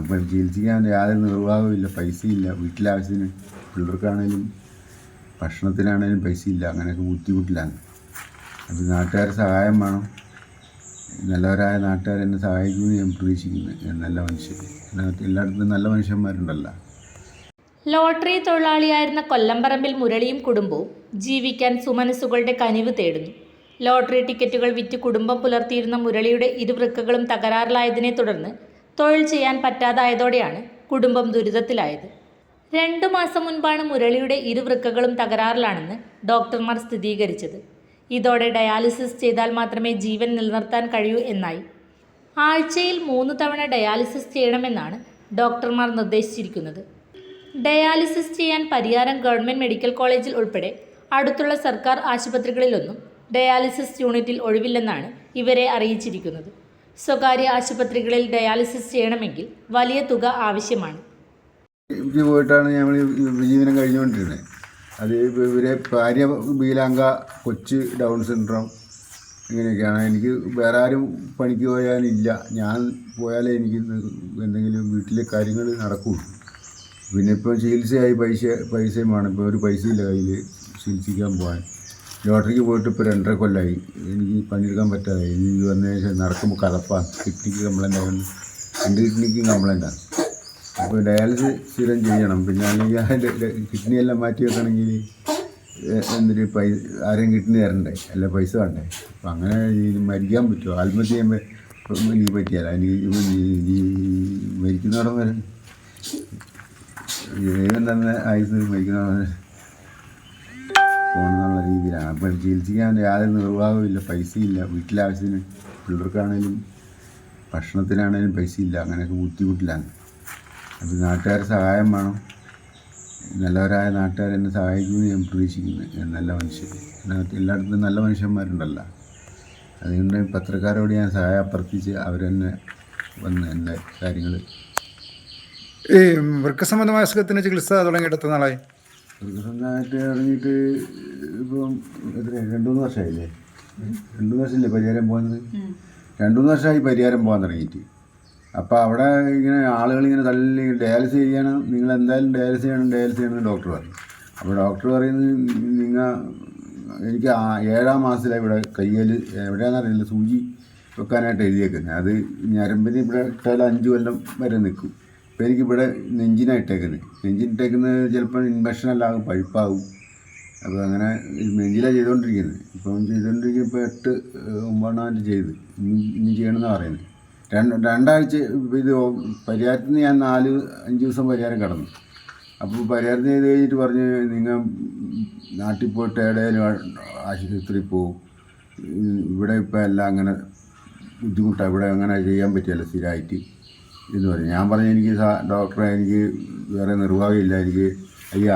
അപ്പം ചികിത്സിക്കാൻ യാതൊരു നിർവാഹവുമില്ല പൈസയില്ല. വീട്ടിലാവശ്യത്തിന് പിള്ളേർക്കാണേലും ഭക്ഷണത്തിനാണേലും പൈസയില്ല. അങ്ങനെയൊക്കെ ബുദ്ധിമുട്ടിലാണ്. അത് നാട്ടുകാരുടെ സഹായം വേണം. നല്ലവരായ നാട്ടുകാർ എന്നെ സഹായിക്കുമെന്ന് ഞാൻ പ്രതീക്ഷിക്കുന്നു. നല്ല മനുഷ്യർ എല്ലായിടത്തും നല്ല മനുഷ്യന്മാരുണ്ടല്ലോ. ലോട്ടറി തൊഴിലാളിയായിരുന്ന കൊല്ലംപറമ്പിൽ മുരളിയും കുടുംബവും ജീവിക്കാൻ സുമനസ്സുകളുടെ കനിവ് തേടുന്നു. ലോട്ടറി ടിക്കറ്റുകൾ വിറ്റ് കുടുംബം പുലർത്തിയിരുന്ന മുരളിയുടെ ഇരുവൃക്കകളും തകരാറിലായതിനെ തുടർന്ന് തൊഴിൽ ചെയ്യാൻ പറ്റാതായതോടെയാണ് കുടുംബം ദുരിതത്തിലായത്. രണ്ടു മാസം മുൻപാണ് മുരളിയുടെ ഇരുവൃക്കകളും തകരാറിലാണെന്ന് ഡോക്ടർമാർ സ്ഥിരീകരിച്ചത്. ഇതോടെ ഡയാലിസിസ് ചെയ്താൽ മാത്രമേ ജീവൻ നിലനിർത്താൻ കഴിയൂ എന്നായി. ആഴ്ചയിൽ മൂന്ന് തവണ ഡയാലിസിസ് ചെയ്യണമെന്നാണ് ഡോക്ടർമാർ നിർദ്ദേശിച്ചിരിക്കുന്നത്. ഡയാലിസിസ് ചെയ്യാൻ പരിയാരം ഗവൺമെന്റ് മെഡിക്കൽ കോളേജിൽ ഉൾപ്പെടെ അടുത്തുള്ള സർക്കാർ ആശുപത്രികളിലൊന്നും ഡയാലിസിസ് യൂണിറ്റിൽ ഒഴിവില്ലെന്നാണ് ഇവരെ അറിയിച്ചിരിക്കുന്നത്. സ്വകാര്യ ആശുപത്രികളിൽ ഡയാലിസിസ് ചെയ്യണമെങ്കിൽ വലിയ തുക ആവശ്യമാണ്. ഇത് പോയിട്ടാണ് ഞങ്ങൾ ഉപജീവനം കഴിഞ്ഞുകൊണ്ടിരുന്നത് അത് ഇവ- ഇവരെ ഭാര്യ ബീലാങ്ക കൊച്ച് ഡൗൺ സിൻഡ്രോം ഇങ്ങനെയൊക്കെയാണ്. എനിക്ക് വേറെ ആരും പണിക്ക് പോയാലില്ല. ഞാൻ പോയാലേ എനിക്ക് എന്തെങ്കിലും വീട്ടിലെ കാര്യങ്ങൾ നടക്കുള്ളൂ. പിന്നെ ഇപ്പോൾ ചികിത്സയായി പൈസ പൈസയും വേണം ഇപ്പോൾ ഒരു പൈസയില്ല കയ്യിൽ ചികിത്സിക്കാൻ പോകാൻ. ലോട്ടറിക്ക് പോയിട്ട് ഇപ്പോൾ രണ്ടര കൊല്ലമായി എനിക്ക് പണിയെടുക്കാൻ പറ്റാതെ. ഇനി വന്നതിന് ശേഷം നടക്കുമ്പോൾ കലപ്പാണ് കിഡ്നിക്ക് കംപ്ലൈന്റ് ആയതുകൊണ്ട്. രണ്ട് കിഡ്നിക്കും കംപ്ലൈന്റാണ് അപ്പോൾ ഡയാലിസിസ് സ്ഥിരം ചെയ്യണം. പിന്നെ അല്ലെങ്കിൽ അതിന്റെ കിഡ്നി എല്ലാം മാറ്റി വെക്കണമെങ്കിൽ എന്തൊരു പൈസ ആരെയും കിഡ്നി തരണ്ടേ? അല്ല പൈസ വേണ്ടേ? അപ്പം അങ്ങനെ മരിക്കാൻ പറ്റുമോ ആത്മഹത്യ ചെയ്യുമ്പോൾ എനിക്ക് പറ്റിയല്ല എനിക്ക് ഈ വരെ ദൈവം തന്നെ ആയുസ് മരിക്കുന്നവരെ വരെ പോകണമെന്നുള്ള രീതിയിലാണ്. അപ്പോൾ ചികിത്സിക്കാൻ യാതൊരു നിർവാഹമില്ല പൈസയില്ല. വീട്ടിലാവശ്യത്തിന് പിള്ളേർക്കാണേലും ഭക്ഷണത്തിനാണേലും പൈസയില്ല. അങ്ങനെയൊക്കെ ബുദ്ധിമുട്ടിലാണ്. അത് നാട്ടുകാരുടെ സഹായം വേണം. നല്ലവരായ നാട്ടുകാർ എന്നെ സഹായിക്കുമെന്ന് ഞാൻ പ്രതീക്ഷിക്കുന്നു. നല്ല മനുഷ്യർ എല്ലായിടത്തും നല്ല മനുഷ്യന്മാരുണ്ടല്ലോ. അതുകൊണ്ട് പത്രക്കാരോട് ഞാൻ സഹായം അഭ്യർത്ഥിച്ച് അവരെന്നെ വന്ന് എന്റെ കാര്യങ്ങൾ ഈ വൃക്കസംബന്ധമായ അസുഖത്തിന് ചികിത്സ തുടങ്ങിയിട്ട് എത്ര നാളായി? സ്വന്തമായിട്ട് ഇറങ്ങിയിട്ട് ഇപ്പം എത്ര രണ്ട് മൂന്ന് വർഷമായില്ലേ? രണ്ട് മൂന്ന് വർഷമില്ലേ പരിഹാരം പോകുന്നത് രണ്ട് മൂന്ന് വർഷമായി പരിഹാരം പോകാൻ തുടങ്ങിയിട്ട്. അപ്പോൾ അവിടെ ഇങ്ങനെ ആളുകൾ ഇങ്ങനെ തള്ളി ഡയാലിസ് ചെയ്യണം നിങ്ങൾ എന്തായാലും ഡയാലിസ് ചെയ്യണം ഡയാലിസ് ചെയ്യണമെന്ന് ഡോക്ടർ പറയും. അപ്പോൾ ഡോക്ടർ പറയുന്നത് നിങ്ങൾ എനിക്ക് ഏഴാം മാസത്തിലാണ് ഇവിടെ കയ്യിൽ എവിടെയാണെന്നറിയില്ല സൂചി വെക്കാനായിട്ട് എഴുതിയേക്കുന്നത് അത് ഞരമ്പിന് ഇവിടെ ഇട്ടാൽ അഞ്ച് കൊല്ലം വരെ നിൽക്കും ഇപ്പോൾ എനിക്കിവിടെ നെഞ്ചിനാണ് ഇട്ടേക്കുന്നത് നെഞ്ചിനിട്ടേക്കുന്നത് ചിലപ്പോൾ ഇൻഫെക്ഷൻ എല്ലാം പഴുപ്പാകും. അപ്പോൾ അങ്ങനെ നെഞ്ചിലാണ് ചെയ്തുകൊണ്ടിരിക്കുന്നത് ഇപ്പം ചെയ്തുകൊണ്ടിരിക്കുന്ന ഇപ്പോൾ എട്ട് ഒമ്പതെണ്ണം ഒമ്പതെണ്ണമായിട്ട് ചെയ്ത്. ഇനി ഇനി ചെയ്യണമെന്നാണ് പറയുന്നത് രണ്ട് രണ്ടാഴ്ച ഇത് പരിഹാരത്തിന് ഞാൻ നാല് അഞ്ച് ദിവസം പരിഹാരം കടന്നു. അപ്പോൾ പരിഹാരം ചെയ്ത് കഴിഞ്ഞിട്ട് പറഞ്ഞ് നിങ്ങൾ നാട്ടിൽ പോയിട്ട് എവിടെയെങ്കിലും ആശുപത്രിയിൽ പോകും ഇവിടെ ഇപ്പോൾ എല്ലാം അങ്ങനെ ബുദ്ധിമുട്ടാണ് ഇവിടെ അങ്ങനെ ചെയ്യാൻ പറ്റിയല്ല സ്ഥിരമായിട്ട് എന്ന് പറഞ്ഞു. ഞാൻ പറഞ്ഞു എനിക്ക് ഡോക്ടറെ എനിക്ക് വേറെ നിർവാഹമില്ല എനിക്ക് ഈ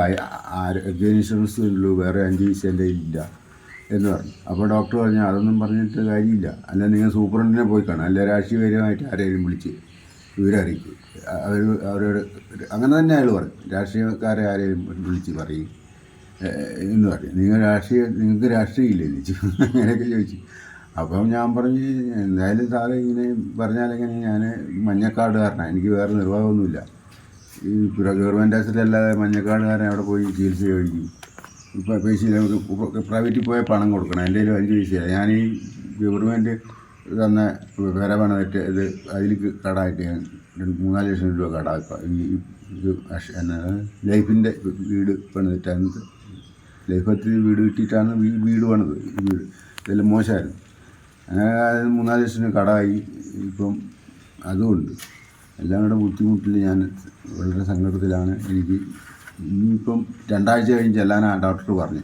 ആരോഗ്യ ഇൻഷുറൻസ് ഉള്ളൂ വേറെ അഞ്ച് പൈസ എന്റെ ഇല്ല എന്ന് പറഞ്ഞു. അപ്പോൾ ഡോക്ടർ പറഞ്ഞു അതൊന്നും പറഞ്ഞിട്ട് കാര്യമില്ല. അല്ല നിങ്ങൾ സൂപ്രണ്ടിനെ പോയി കാണാം. അല്ല രാഷ്ട്രീയപരമായിട്ട് ആരെയും വിളിച്ച് വിവരം അറിയിക്കും. അവർ അവരോട് അങ്ങനെ തന്നെ അയാൾ പറഞ്ഞു. രാഷ്ട്രീയക്കാരെ ആരെയും വിളിച്ച് പറയും. എന്ന് പറഞ്ഞു. നിങ്ങൾ രാഷ്ട്രീയ നിങ്ങൾക്ക് രാഷ്ട്രീയം ഇല്ലേ ചോദിച്ചു. അങ്ങനെയൊക്കെ ചോദിച്ചു. അപ്പം ഞാൻ പറഞ്ഞു എന്തായാലും സാറേ ഇങ്ങനെ പറഞ്ഞാലെങ്ങനെ ഞാൻ മഞ്ഞക്കാടുകാരനാണ് എനിക്ക് വേറെ നിർവാഹമൊന്നുമില്ല. ഈ ഗവൺമെന്റ് ആശുപത്രിയല്ലാതെ മഞ്ഞക്കാടുകാരൻ അവിടെ പോയി ചികിത്സ കഴിക്കും ഇപ്പം പൈസ നമുക്ക് പ്രൈവറ്റിൽ പോയാൽ പണം കൊടുക്കണം. എന്റെ കയ്യിൽ അഞ്ച് പൈസയാണ് ഞാൻ ഈ ഗവൺമെന്റ് തന്ന വില പണിതിട്ട് ഇത് അതിലേക്ക് കടമായിട്ട് ഞാൻ രണ്ട് മൂന്നാൽ ലക്ഷം രൂപ കടാക്കാം ഈ ഇത് എന്നാ ലൈഫിന്റെ വീട് പണി അന്നത്തെ ലൈഫ് വീട് കിട്ടിയിട്ടാണ് വീട് പണിത്. വീട്. ഇതെല്ലാം മോശമായിരുന്നു. അങ്ങനെ മൂന്നാൽ ദിവസത്തിന് കടമായി. ഇപ്പം അതുമുണ്ട് എല്ലാം കൂടെ ബുദ്ധിമുട്ടിൽ ഞാൻ വളരെ സങ്കടത്തിലാണ്. എനിക്ക് ഇനിയിപ്പം രണ്ടാഴ്ച കഴിഞ്ഞ് ചെല്ലാനാണ് ഡോക്ടർ പറഞ്ഞു.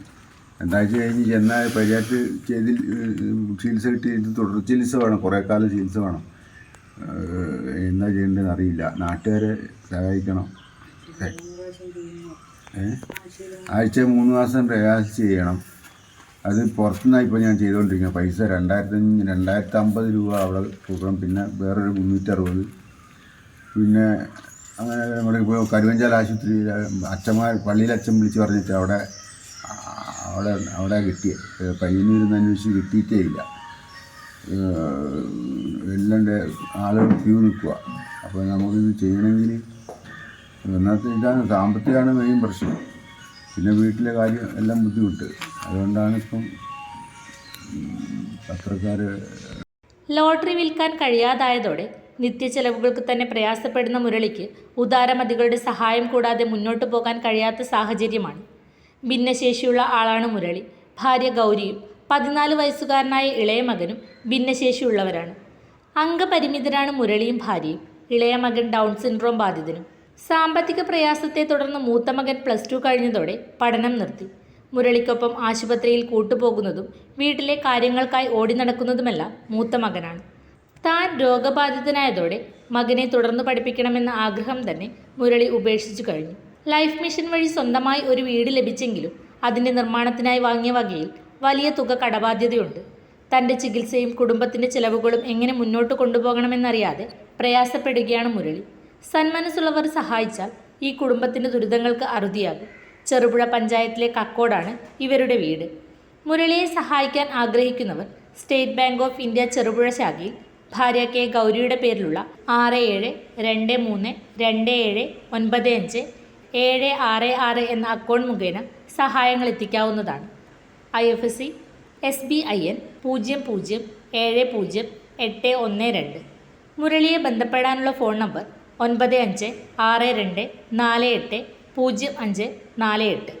രണ്ടാഴ്ച കഴിഞ്ഞ് ചെന്നാൽ പരിഹാരത്ത് ചെയ്തിൽ ചികിത്സ കിട്ടി ഇത് തുടർ ചികിത്സ വേണം. കുറേ കാലം ചികിത്സ വേണം. എന്താ ചെയ്യേണ്ടതെന്ന് അറിയില്ല. നാട്ടുകാരെ സഹായിക്കണം. ഏ? ആഴ്ച മൂന്ന് മാസം പ്രയാസം ചെയ്യണം. അത് പുറത്തുനിന്നാണ് ഇപ്പോൾ ഞാൻ ചെയ്തുകൊണ്ടിരിക്കുന്നത് പൈസ രണ്ടായിരത്തി രണ്ടായിരത്തി അമ്പത് രൂപ അവിടെ കൊടുക്കണം. പിന്നെ വേറൊരു മുന്നൂറ്ററുപത്. പിന്നെ അങ്ങനെ നമ്മുടെ ഇപ്പോൾ കരുവഞ്ചാൽ ആശുപത്രിയിൽ അച്ഛന്മാർ പള്ളിയിൽ അച്ഛൻ വിളിച്ച് പറഞ്ഞിട്ട് അവിടെ അവിടെ അവിടെ കിട്ടിയ പയ്യന്നൂരിന്ന് അന്വേഷിച്ച് കിട്ടിയിട്ടേ ഇല്ല. എല്ലാം ആളുകൾ ക്യൂ നിൽക്കുക അപ്പോൾ നമുക്കിത് ചെയ്യണമെങ്കിൽ ഒന്നാമത്തെ ഇതാണ് സാമ്പത്തികമാണ് മെയിൻ പ്രശ്നം. പിന്നെ വീട്ടിലെ കാര്യം എല്ലാം ബുദ്ധിമുട്ട്. അതുകൊണ്ടാണ് ഇപ്പം പത്രക്കാർ ലോട്ടറി വിൽക്കാൻ കഴിയാതായതോടെ നിത്യചെലവുകൾക്ക് തന്നെ പ്രയാസപ്പെടുന്ന മുരളിക്ക് ഉദാരമതികളുടെ സഹായം കൂടാതെ മുന്നോട്ട് പോകാൻ കഴിയാത്ത സാഹചര്യമാണ്. ഭിന്നശേഷിയുള്ള ആളാണ് മുരളി. ഭാര്യ ഗൗരിയും പതിനാല് വയസ്സുകാരനായ ഇളയ മകനും ഭിന്നശേഷിയുള്ളവരാണ്. അംഗപരിമിതരാണ് മുരളിയും ഭാര്യയും. ഇളയ മകൻ ഡൗൺ സിൻഡ്രോം ബാധിതനും. സാമ്പത്തിക പ്രയാസത്തെ തുടർന്ന് മൂത്ത മകൻ പ്ലസ് ടു കഴിഞ്ഞതോടെ പഠനം നിർത്തി. മുരളിക്കൊപ്പം ആശുപത്രിയിൽ കൂട്ടുപോകുന്നതും വീട്ടിലെ കാര്യങ്ങൾക്കായി ഓടി നടക്കുന്നതുമെല്ലാം മൂത്ത മകനാണ്. താൻ രോഗബാധിതനായതോടെ മകനെ തുടർന്ന് പഠിപ്പിക്കണമെന്ന ആഗ്രഹം തന്നെ മുരളി ഉപേക്ഷിച്ചു കഴിഞ്ഞു. ലൈഫ് മിഷൻ വഴി സ്വന്തമായി ഒരു വീട് ലഭിച്ചെങ്കിലും അതിന്റെ നിർമ്മാണത്തിനായി വാങ്ങിയ വകയിൽ വലിയ തുക കടബാധ്യതയുണ്ട്. തന്റെ ചികിത്സയും കുടുംബത്തിന്റെ ചിലവുകളും എങ്ങനെ മുന്നോട്ട് കൊണ്ടുപോകണമെന്നറിയാതെ പ്രയാസപ്പെടുകയാണ് മുരളി. സന്മനസ്സുള്ളവർ സഹായിച്ചാൽ ഈ കുടുംബത്തിന്റെ ദുരിതങ്ങൾക്ക് അറുതിയാകും. ചെറുപുഴ പഞ്ചായത്തിലെ കക്കോടാണ് ഇവരുടെ വീട്. മുരളിയെ സഹായിക്കാൻ ആഗ്രഹിക്കുന്നവർ State Bank of India Cherupuzha ശാഖയിൽ ഭാര്യ കെ ഗൗരിയുടെ പേരിലുള്ള ആറ് ഏഴ് രണ്ട് മൂന്ന് രണ്ട് ഏഴ് ഒൻപത് അഞ്ച് ഏഴ് ആറ് ആറ് എന്ന അക്കൗണ്ട് മുഖേന സഹായങ്ങൾ എത്തിക്കാവുന്നതാണ്. I F S C S B I N പൂജ്യം പൂജ്യം ഏഴ് പൂജ്യം എട്ട് ഒന്ന് രണ്ട്. മുരളിയെ ബന്ധപ്പെടാനുള്ള ഫോൺ നമ്പർ ഒൻപത് അഞ്ച് ആറ് രണ്ട് നാല് എട്ട് പൂജ്യം അഞ്ച് നാല് എട്ട്.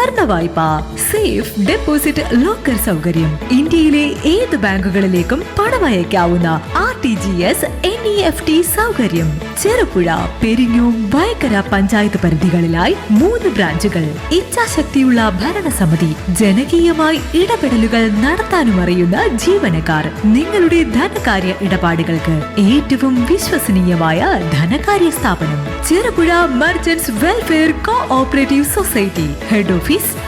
സ്വർണ വായ്പ സേഫ് ഡെപ്പോസിറ്റ് ലോക്കർ സൗകര്യം. ഇന്ത്യയിലെ ഏത് ബാങ്കുകളിലേക്കും പണമയക്കാവുന്ന ടി സൗകര്യം. ചെറുപുഴ പെരിഞ്ഞൂം വയക്കര പഞ്ചായത്ത് പരിധികളിലായി മൂന്ന് ബ്രാഞ്ചുകൾ. ഇച്ഛാശക്തിയുള്ള ഭരണസമിതി ജനകീയമായി ഇടപെടലുകൾ നടത്താനും അറിയുന്ന ജീവനക്കാർ. നിങ്ങളുടെ ധനകാര്യ ഇടപാടുകൾക്ക് ഏറ്റവും വിശ്വസനീയമായ ധനകാര്യ സ്ഥാപനം. Cherupuzha merchants welfare cooperative society head office